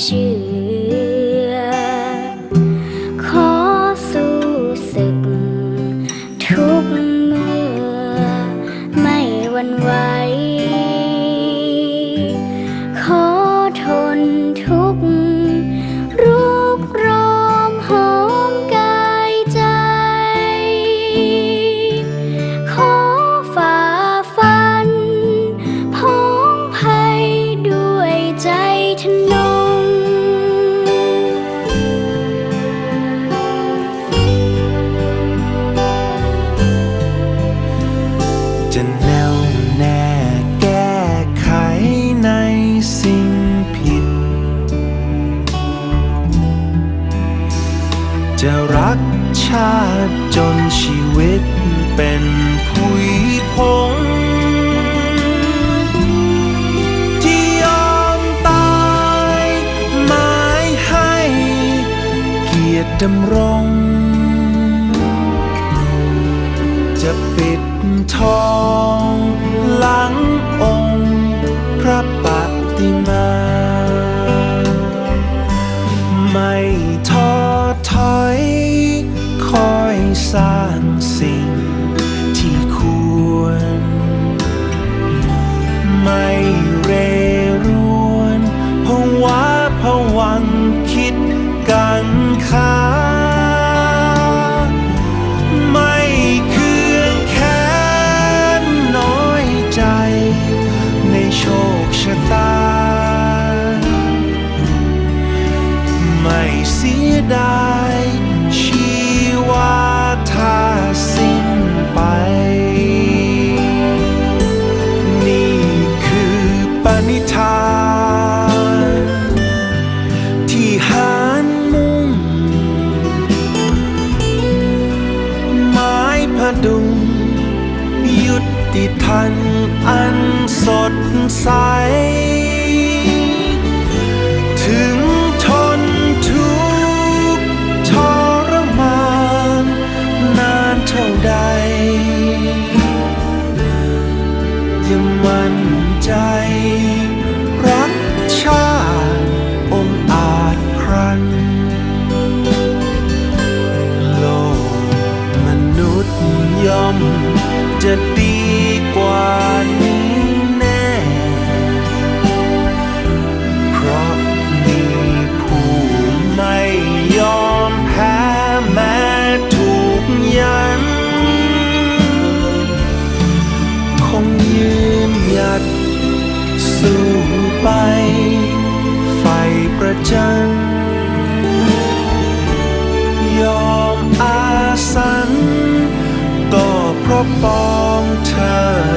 wish you จะรักชาติจนชีวิตเป็นผุยพงที่ยอมตายหมายให้ เกียรติดำรง จะปิดทองหลังองค์พระปฏิมา ไม่ สียดายชีวาถ้าสิ้นไป นี่คือปณิธานที่หารมุ่งไม้พดุง ยุติทันอันสดใส ใจ รักชาติองอาจครัน โลกมนุษย์ย่อมจะดี ไป ไฟประจัน ยอมอาสัน ก็เพราะปองเธอ